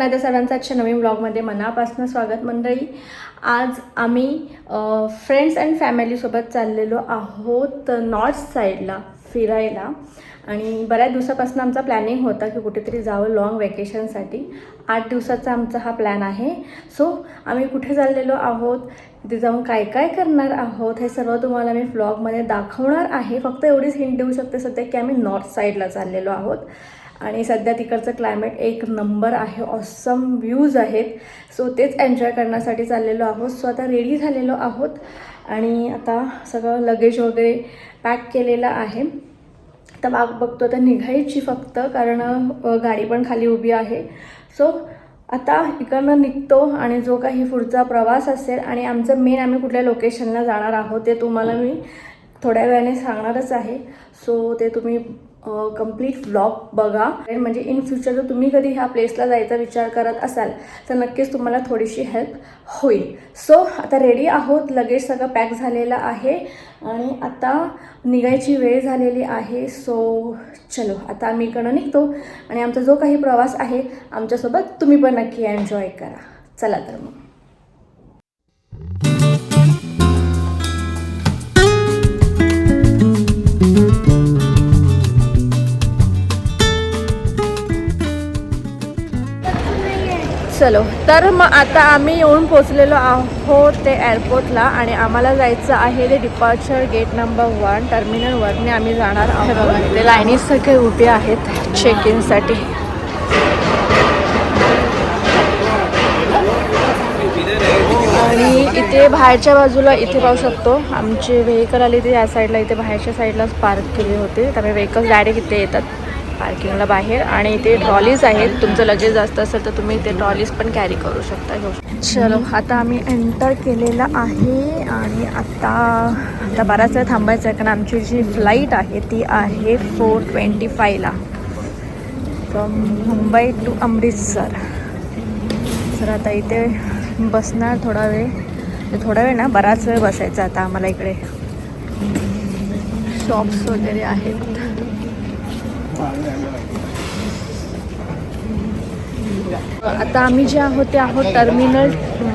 पुन्हा सरांचा सर्वांचं आजच्या नवीन ब्लॉगमध्ये मनापासून स्वागत. मंडळी आज आम्ही फ्रेंड्स अँड फॅमिलीसोबत चाललेलो आहोत नॉर्थ साईडला फिरायला. आणि बऱ्याच दिवसापासून आमचा प्लॅनिंग होता की कुठेतरी जावं लॉंग वेकेशनसाठी आठ दिवसाचा आमचा हा प्लॅन आहे. सो आम्ही कुठे चाललेलो आहोत? तिथे जाऊन काय काय करणार आहोत? हे सर्व तुम्हाला मी फ्लॉगमध्ये दाखवणार आहे. फक्त एवढीच हिंट देऊ शकते सध्या की आम्ही नॉर्थ साईडला चाललेलो आहोत. आणि सध्या तिकडचं क्लायमेट एक नंबर आहे. ऑसम व्ह्यूज आहेत. सो तेच एन्जॉय करण्यासाठी चाललेलो आहोत. सो आता रेडी झालेलो आहोत. आणि आता सगळं लगेज वगैरे पॅक केलेलं आहे. तर वाघ बघतो आता निघायची फक्त कारण गाडी पण खाली उभी आहे. सो आता इकडनं निघतो आणि जो काही पुढचा प्रवास असेल आणि आमचं मेन आम्ही कुठल्या लोकेशनला जाणार आहोत ते तुम्हाला मी थोड्या वेळाने सांगणारच आहे. सो ते तुम्ही कंप्लीट व्लॉग बघा. म्हणजे इन फ्युचर जर तुम्ही कधी ह्या प्लेसला जायचा विचार करत असाल तर नक्कीच तुम्हाला थोडीशी हेल्प होईल. सो आता रेडी आहोत. लगेच सगळं पॅक झालेलं आहे. आणि आता निघायची वेळ झालेली आहे. सो चलो आता आम्ही इकडं निघतो. आणि आमचा जो काही प्रवास आहे आमच्यासोबत तुम्ही पण नक्की एन्जॉय करा. चला तर मग. चलो. तर मग आता आम्ही येऊन पोचलेलो आहोत ते एअरपोर्टला आणि आम्हाला जायचं आहे ते डिपार्चर गेट नंबर वन टर्मिनलवरने आम्ही जाणार आहोत. ते लाईनीत सगळे उभे आहेत चेक इनसाठी आणि इथे बाहेरच्या बाजूला इथे पाहू शकतो आमचे व्हेकल आले ते या साईडला इथे बाहेरच्या साईडलाच पार्क केले होते. त्यामुळे व्हेकल डायरेक्ट इथे येतात. पार्किंगला बाहेर आणि इथे ट्रॉलीज आहेत. तुमचं लगेज जास्त असेल तर तुम्ही इथे ट्रॉलीज पण कॅरी करू शकता. घेऊ चलो आता आम्ही एंटर केलेलं आहे आणि आता आता बराच वेळ थांबायचं आहे कारण आमची जी फ्लाईट आहे ती आहे फोर ट्वेंटी फायला फ्रॉम मुंबई टू अमृतसर. तर आता इथे बसणार थोडा वेळ. थोडा वेळ ना बराच वेळ बसायचा आता आम्हाला इकडे. शॉप्स वगैरे आहेत. आता आम्ही जे आहोत ते आहोत टर्मिनल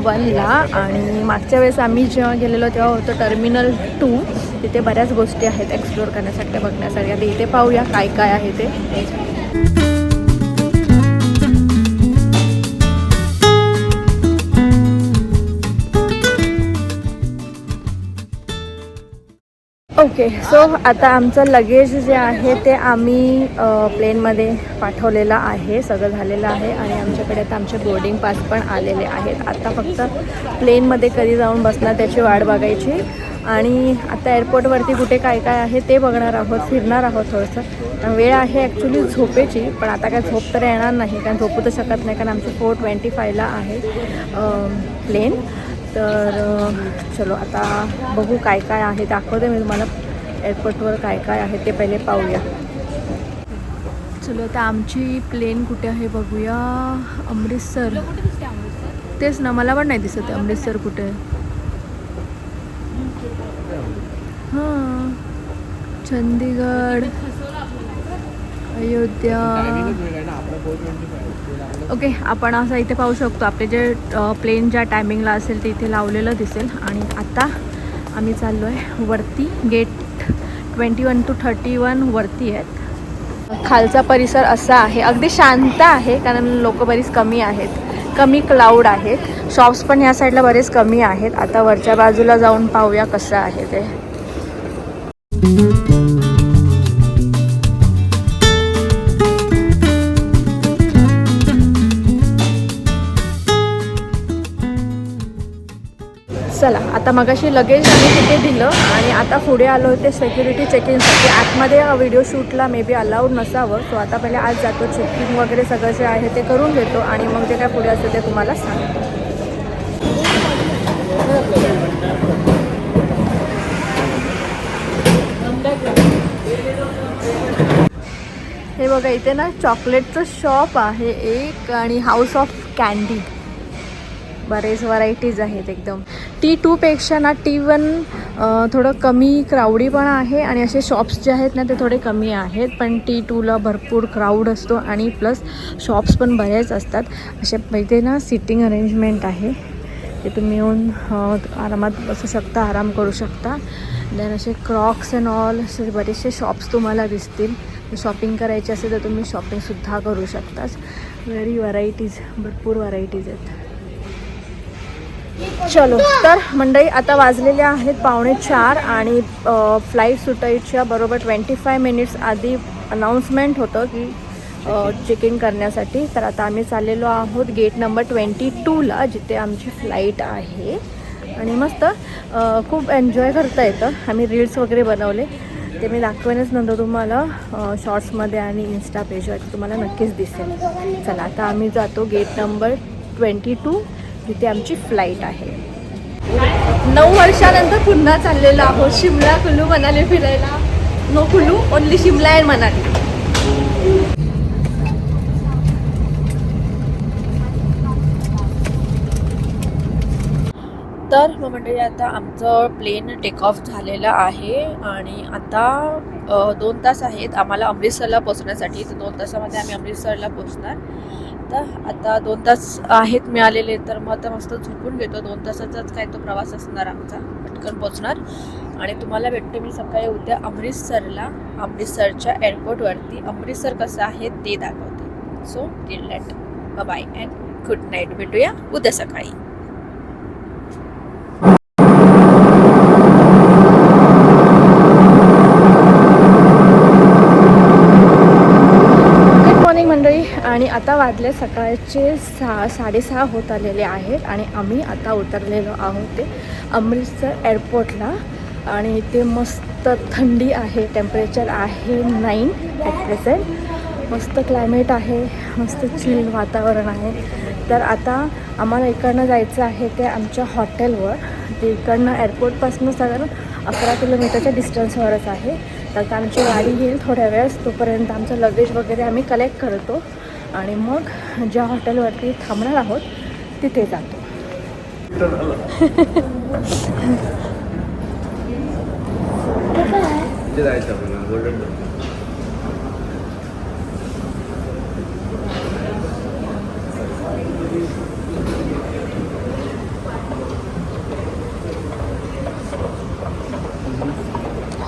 वनला आणि मागच्या वेळेस आम्ही जेव्हा गेलेलो तेव्हा होतो टर्मिनल टू तिथे बऱ्याच गोष्टी आहेत एक्सप्लोअर करण्यासाठी बघण्यासाठी. आता इथे पाहूया काय काय आहे ते. ओके सो आता आमचं लगेज जे आहे ते आम्ही प्लेनमध्ये पाठवलेलं आहे सगळं झालेलं आहे आणि आमच्याकडे आता आमचे बोर्डिंग पास पण आलेले आहेत. आता फक्त प्लेनमध्ये कधी जाऊन बसणार त्याची वाट बघायची. आणि आता एअरपोर्टवरती कुठे काय काय आहे ते बघणार आहोत फिरणार आहोत थोडंसं. वेळ आहे ॲक्च्युली झोपेची पण आता काय झोप तर येणार नाही कारण झोपू तर शकत नाही कारण आमचं फोर ट्वेंटी फायला आहे प्लेन तर चलो आता बघू काय काय आहे. दाखवते मी तुम्हाला एअरपोर्टवर काय काय आहे ते पहिले पाहूया. चलो आता आमची प्लेन कुठे आहे बघूया. अमृतसर. तेच ना मला पण नाही दिसत अमृतसर कुठे. आहे हां. चंदीगड. अयोध्या. ओके आपण असं इथे पाहू शकतो. आपले जे प्लेन ज्या टायमिंगला असेल ते इथे लावलेलं दिसेल. आणि आता आम्ही चाललो आहे वरती. Gate twenty one two thirty one वरती आहेत. खालचा परिसर असा आहे. अगदी शांत आहे कारण लोक बरीच कमी आहेत. कमी क्लाऊड आहेत. शॉप्स पण या साईडला बरेच कमी आहेत. आता वरच्या बाजूला जाऊन पाहूया कसं आहे ते. चला आता मगाशी लगेज आम्ही तिथे दिलं आणि आता पुढे आलो होते सेक्युरिटी चेकिंगसाठी आतमध्ये व्हिडिओ शूटला मे बी अलाउड नसावं. सो आता पहिले आज जातो. चेकिंग वगैरे सगळं जे आहे ते करून घेतो आणि मग जे काय पुढे असेल ते तुम्हाला सांगतो. हे बघा इथे ना चॉकलेटचं शॉप आहे एक आणि हाऊस ऑफ कॅन्डी बरेच व्हरायटीज आहेत एकदम. टी टूपेक्षा ना टी वन थोडं कमी क्राऊडी पण आहे आणि असे शॉप्स जे आहेत ना ते थोडे कमी आहेत. पण टी टूला भरपूर क्राऊड असतो आणि प्लस शॉप्स पण बरेच असतात. असे इथे ना सिटिंग अरेंजमेंट आहे. ते तुम्ही येऊन आरामात बसू शकता आराम करू शकता. देन असे क्रॉक्स अँड ऑल असे बरेचसे शॉप्स तुम्हाला दिसतील. शॉपिंग करायची असेल तर तुम्ही शॉपिंगसुद्धा करू शकता व्हेरी व्हरायटीज भरपूर व्हरायटीज आहेत. चलो तर मंडळी आता वाजलेले आहेत पावणे चार आणि फ्लाईट सुटायच्या बरोबर ट्वेंटी फाय मिनिट्स आधी अनाऊन्समेंट होतं की चेक इन करण्यासाठी. तर आता आम्ही चाललेलो आहोत गेट नंबर ट्वेंटी टूला जिथे आमची फ्लाईट आहे. आणि मस्त खूप एन्जॉय करता येतं. आम्ही रील्स वगैरे बनवले. ते मी दाखवेनच नंतर तुम्हाला शॉर्ट्समध्ये आणि इन्स्टा पेजवरती तुम्हाला नक्कीच दिसेल. चला आता आम्ही जातो गेट नंबर ट्वेंटी टू तिथे आमची फ्लाईट आहे. नऊ वर्षानंतर पुन्हा चाललेलो आहोत. शिमला कुल्लू मनाली फिरायला. No Kullu only Shimla and Manali. तर मग म्हणजे आता आमचं प्लेन टेक ऑफ झालेलं आहे आणि आता दोन तास आहेत आम्हाला अमृतसरला पोचण्यासाठी तर दोन तासामध्ये आम्ही अमृतसरला पोचणार तर आता दोन तास आहेत मिळालेले तर मग आता मस्त झोपून घेतो. दोन तासाचाच काय तो प्रवास असणार आमचा. पटकन पोचणार आणि तुम्हाला भेटते मी सकाळी उद्या अमृतसरला अमृतसरच्या एअरपोर्टवरती अमृतसर कसं आहे ते दाखवते. So till let bye and good night भेटूया उद्या सकाळी गुड मॉर्निंग मंडळी आणि आता वाजले सकाळचे सहा साडेसहा होत आलेले आहेत आणि आम्ही आता उतरलेलो आहोत ते अमृतसर एअरपोर्टला. आणि इथे मस्त थंडी आहे टेम्परेचर आहे नाईन ॲट प्रेझेंट मस्त क्लायमेट आहे मस्त चिल वातावरण आहे. तर आता आम्हाला इकडनं जायचं आहे ते आमच्या हॉटेलवर ते इकडनं एअरपोर्टपासून साधारण अकरा किलोमीटरच्या डिस्टन्सवरच आहे. तर आता आमची गाडी येईल थोड्या वेळेस तोपर्यंत आमचं लगेज वगैरे आम्ही कलेक्ट करतो. आणि मग ज्या हॉटेलवरती थांबणार आहोत तिथे जातो.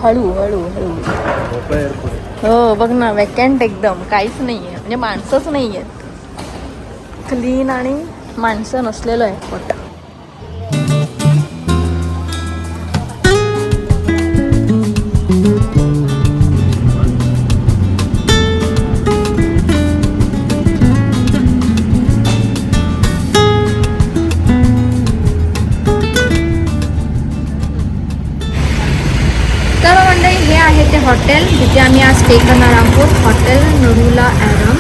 हळू हळू हळू. हो बघ ना वॅकंट एकदम. काहीच नाही आहे म्हणजे माणसंच नाही आहेत क्लीन आणि माणसं नसलेलं एअरपोर्ट हे आहे ते हॉटेल जिथे आम्ही आज स्टे करणार आहोत हॉटेल नरुला ॲरम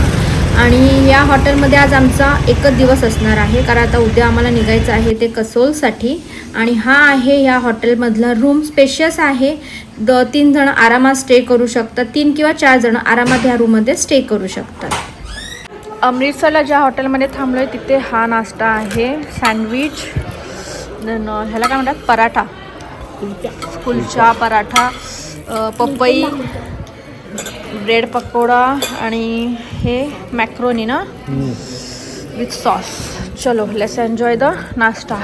आणि या हॉटेलमध्ये आज आमचा एकच दिवस असणार आहे कारण आता उद्या आम्हाला निघायचं आहे ते कसोलसाठी. आणि हा आहे या हॉटेलमधला रूम स्पेशियस आहे. द तीन जण आरामात स्टे करू शकतात. तीन किंवा चार जण आरामात या रूममध्ये स्टे करू शकतात. अमृतसरला ज्या हॉटेलमध्ये थांबलो आहे तिथे हा नाश्ता आहे सँडविच देन ह्याला काय म्हणतात? पराठा. कुलचा पराठा पपई ब्रेड पकोडा आणि हे मॅक्रोनी ना विथ सॉस चलो लेट्स एन्जॉय द नाश्ता.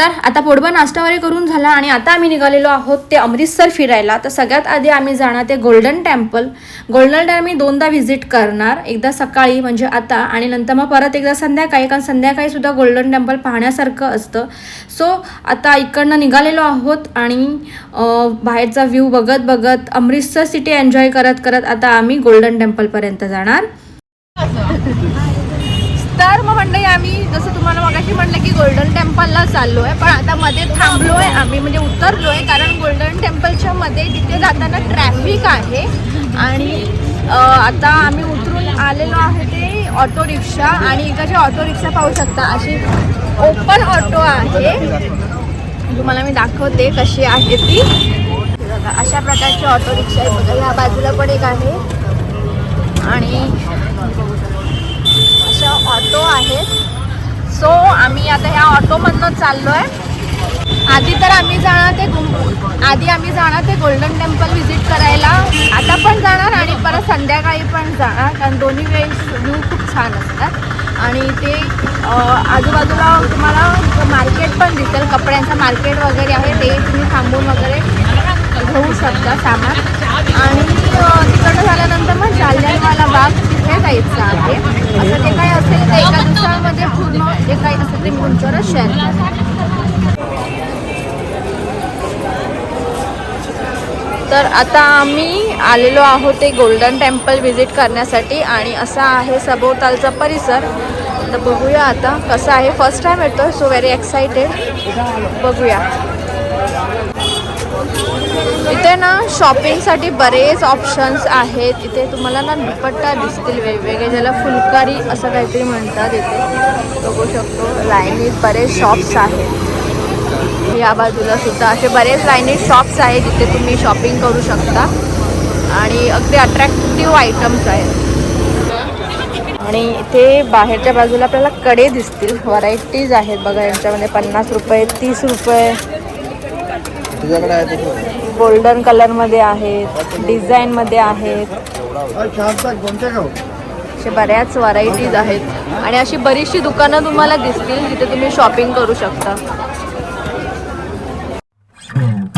तर आता पोटभर नाश्ता वगैरे करून झाला आणि आता आम्ही निघालेलो आहोत ते अमृतसर फिरायला. तर सगळ्यात आधी आम्ही जाणार ते गोल्डन टेम्पल गोल्डन टेम्पल मी दोनदा व्हिजिट करणार. एकदा सकाळी म्हणजे आता आणि नंतर मग परत एकदा संध्याकाळी कारण संध्याकाळी सुद्धा गोल्डन टेम्पल पाहण्यासारखं असतं. सो आता इकडनं निघालेलो आहोत आणि बाहेरचा व्ह्यू बघत बघत अमृतसर सिटी एन्जॉय करत करत आता आम्ही गोल्डन टेम्पलपर्यंत जाणार. मंडळी आम्ही जसं तुम्हाला मगाशी म्हटलं की गोल्डन टेम्पलला चाललो आहे पण आता मध्ये थांबलो आहे आम्ही म्हणजे उतरलो आहे कारण गोल्डन टेम्पलच्या मध्ये तिथे जाताना ट्रॅफिक आहे. आणि आता आम्ही उतरून आलेलो आहे ते ऑटो रिक्षा आणि इकडची ऑटो रिक्षा पाहू शकता अशी ओपन ऑटो आहे. तुम्हाला मी दाखवते कशी आहे ती. अशा प्रकारची ऑटो रिक्षा आहे. बघा ह्या बाजूला पण एक आहे. आणि आहेत. सो आम्ही आता ह्या ऑटोमधनं चाललो आहे आधी तर आम्ही जाणार ते आधी आम्ही जाणार ते गोल्डन टेम्पल व्हिजिट करायला. आता पण जाणार आणि परत संध्याकाळी पण जाणार. कारण दोन्ही वेळेस व्ह्यू खूप छान असतात. आणि ते आजूबाजूला तुम्हाला मार्केट पण दिसेल. कपड्यांचं मार्केट वगैरे आहे. ते तुम्ही थांबून वगैरे घेऊ शकता सामान. आणि तिकडं झाल्यानंतर मग जालियनवाला बाग. तिथे जायचं आहे. असं जे काही असेल ते एका दिवसामध्ये पूर्ण जे काही असेल ते मी तुमच्यावर शेअर तर आता आम्ही आलेलो आहोत ते गोल्डन टेम्पल व्हिजिट करण्यासाठी आणि असा आहे सभोवतालचा परिसर. तर बघूया आता कसं आहे. फर्स्ट टाईम येतो सो व्हेरी एक्साइटेड बघूया. इथे ना शॉपिंगसाठी बरेच ऑप्शन्स आहेत. इथे तुम्हाला ना दुपट्टा दिसतील वेगवेगळे ज्याला फुलकारी असं काहीतरी म्हणतात इथे. बघू शकतो लाईनीत बरेच शॉप्स आहेत. या बाजूला सुद्धा असे बरेच लाईनीत शॉप्स आहेत जिथे तुम्ही शॉपिंग करू शकता. आणि अगदी अट्रॅक्टिव्ह आयटम्स आहेत. आणि इथे बाहेरच्या बाजूला आपल्याला कडे दिसतील. व्हरायटीज आहेत बघा यांच्यामध्ये पन्नास रुपये तीस रुपये. गोल्डन कलरमध्ये आहेत डिझाईन मध्ये आहेत. असे बऱ्याच व्हरायटीज आहेत. आणि अशी बरीचशी दुकानं तुम्हाला दिसतील जिथे तुम्ही शॉपिंग करू शकता. Hmm.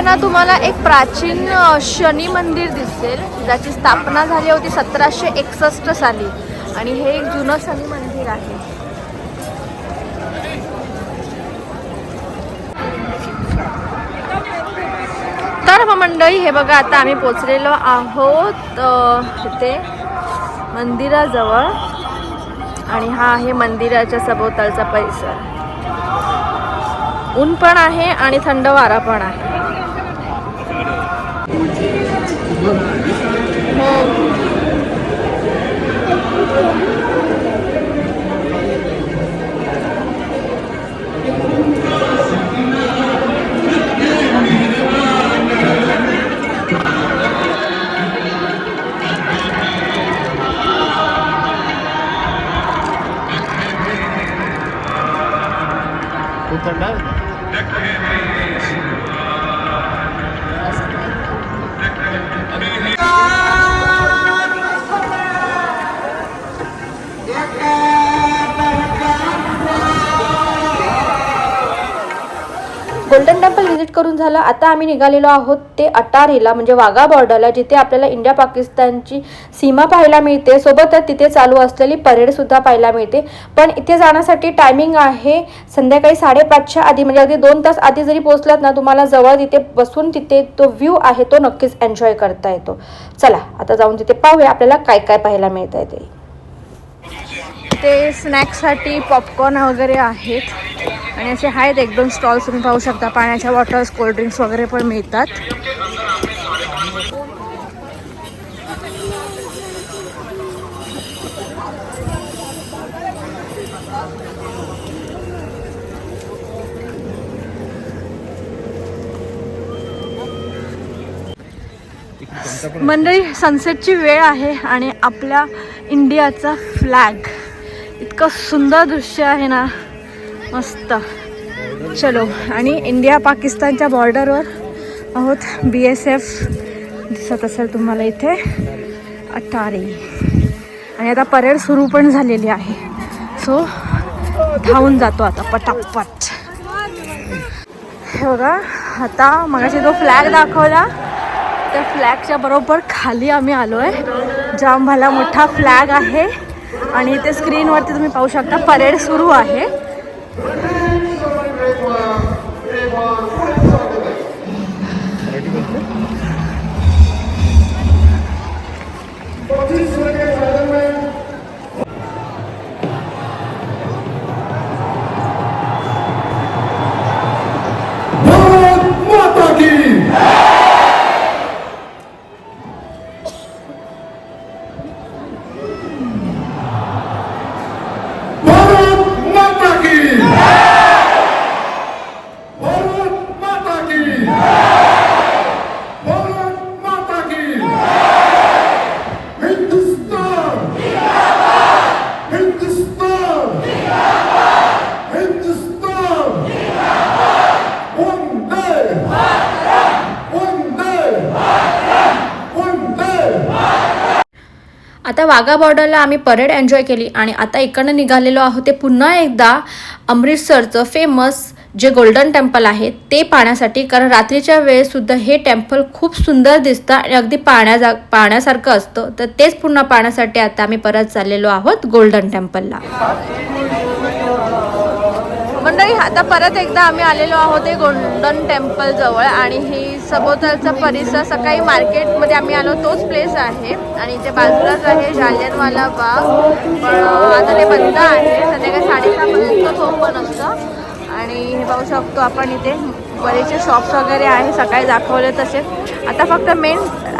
इथे ना तुम्हाला एक प्राचीन शनी मंदिर दिसेल. ज्याची स्थापना झाली होती सतराशे एकसष्ट साली. आणि हे एक जुनं शनी मंदिर आहे. तर मंडळी हे बघा आता आम्ही पोचलेलो आहोत तिथे इथे मंदिराजवळ. आणि हा आहे मंदिराच्या सभोवतालचा परिसर. ऊन पण आहे आणि थंड वारा पण आहे. तू थंड आहे गोल्डन टेम्पल व्हिजिट करून झालं. आता आम्ही निघालेलो आहोत ते अटारीला म्हणजे वाघा बॉर्डरला जिथे आपल्याला इंडिया पाकिस्तानची सीमा पाहायला मिळते. सोबतच तिथे चालू असलेली परेडसुद्धा पाहायला मिळते. पण इथे जाण्यासाठी टायमिंग आहे संध्याकाळी साडेपाचच्या आधी म्हणजे अगदी दोन तास आधी जरी पोहोचलात ना तुम्हाला जवळ तिथे बसून तिथे तो व्ह्यू आहे तो नक्कीच एन्जॉय करता येतो. चला आता जाऊन तिथे पाहूया आपल्याला काय काय पाहायला मिळत आहे ते. ते स्नॅक्ससाठी पॉपकॉर्न वगैरे आहेत. आणि असे आहेत एक दोन स्टॉल्स तुम्ही पाहू शकता. पाण्याच्या बॉटल्स कोल्ड्रिंक्स वगैरे पण मिळतात. मंडळी सनसेटची वेळ आहे आणि आपल्या इंडियाचा फ्लॅग इतकं सुंदर दृश्य आहे ना. मस्त. चलो आणि इंडिया पाकिस्तानच्या बॉर्डरवर आहोत बी एस एफ दिसत असेल तुम्हाला इथे. अटारी. आणि आता परेड सुरू पण झालेली आहे. सो धावून जातो आता पटापट. हे बघा आता मगाशी जो फ्लॅग दाखवला त्या फ्लॅगच्या बरोबर खाली आम्ही आलो आहे जाम भला मोठा फ्लॅग आहे. आणि ते स्क्रीनवरती तुम्ही पाहू शकता परेड सुरू आहे. वाघा बॉर्डरला आम्ही परेड एन्जॉय केली. आणि आता इकडनं निघालेलो आहोत ते पुन्हा एकदा अमृतसरचं फेमस जे गोल्डन टेम्पल आहे ते पाहण्यासाठी. कारण रात्रीच्या वेळेसुद्धा हे टेम्पल खूप सुंदर दिसतं आणि अगदी पाहण्या जा पाहण्यासारखं असतं. तर तेच पुन्हा पाहण्यासाठी आता आम्ही परत चाललेलो आहोत गोल्डन टेम्पलला मंडळी आता परत एकदा आम्ही आलेलो आहोत हे गोल्डन टेम्पल जवळ आणि ही सभोवतालचा परिसर सकाळी मार्केटमध्ये आम्ही आलो तोच प्लेस आहे. आणि इथे बाजूलाच आहे जालियनवाला बाग. पण आता ते बंद आहे. संध्याकाळी साडेसहापर्यंत ओपन असतं. आणि हे पाहू शकतो आपण इथे. बरेचसे शॉप्स वगैरे आहे सकाळी दाखवले तसे. आता फक्त मेन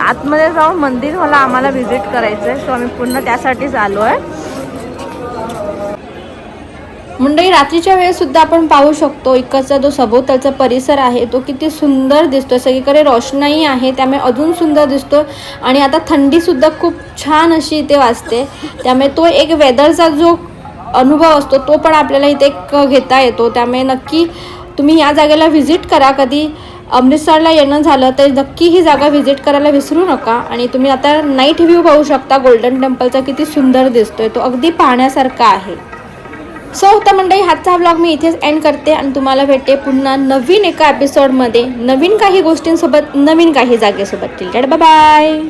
आतमध्ये जाऊन मंदिर मला आम्हाला व्हिजिट करायचं आहे सो आम्ही पुन्हा त्यासाठीच आलो आहे मंडळी रात्रीच्या वेळेस सुद्धा आपण पाहू शकतो इकडचा जो सभोवतालचा परिसर आहे तो किती सुंदर दिसतो सगळीकडे रोषणाई आहे त्यामुळे अजून सुंदर दिसतो आणि आता थंडी सुद्धा खूप छान अशी इथे वाजते. त्यामुळे तो एक वेदरचा जो अनुभव असतो तो पण आपल्याला इथे घेता येतो. त्यामुळे नक्की तुम्ही या जागेला व्हिजिट करा. कधी अमृतसरला येणं झालं तर नक्की ही जागा व्हिजिट करायला विसरू नका. आणि तुम्ही आता नाईट व्ह्यू पाहू शकता. गोल्डन टेम्पलचा किती सुंदर दिसतोय. तो अगदी पाहण्यासारखा आहे. सो होता मंडळी हातचा ब्लॉग मी इथेच एंड करते आणि तुम्हाला भेटते पुन्हा नवीन एका एपिसोडमध्ये नवीन काही गोष्टींसोबत नवीन काही जागेसोबत. Till bye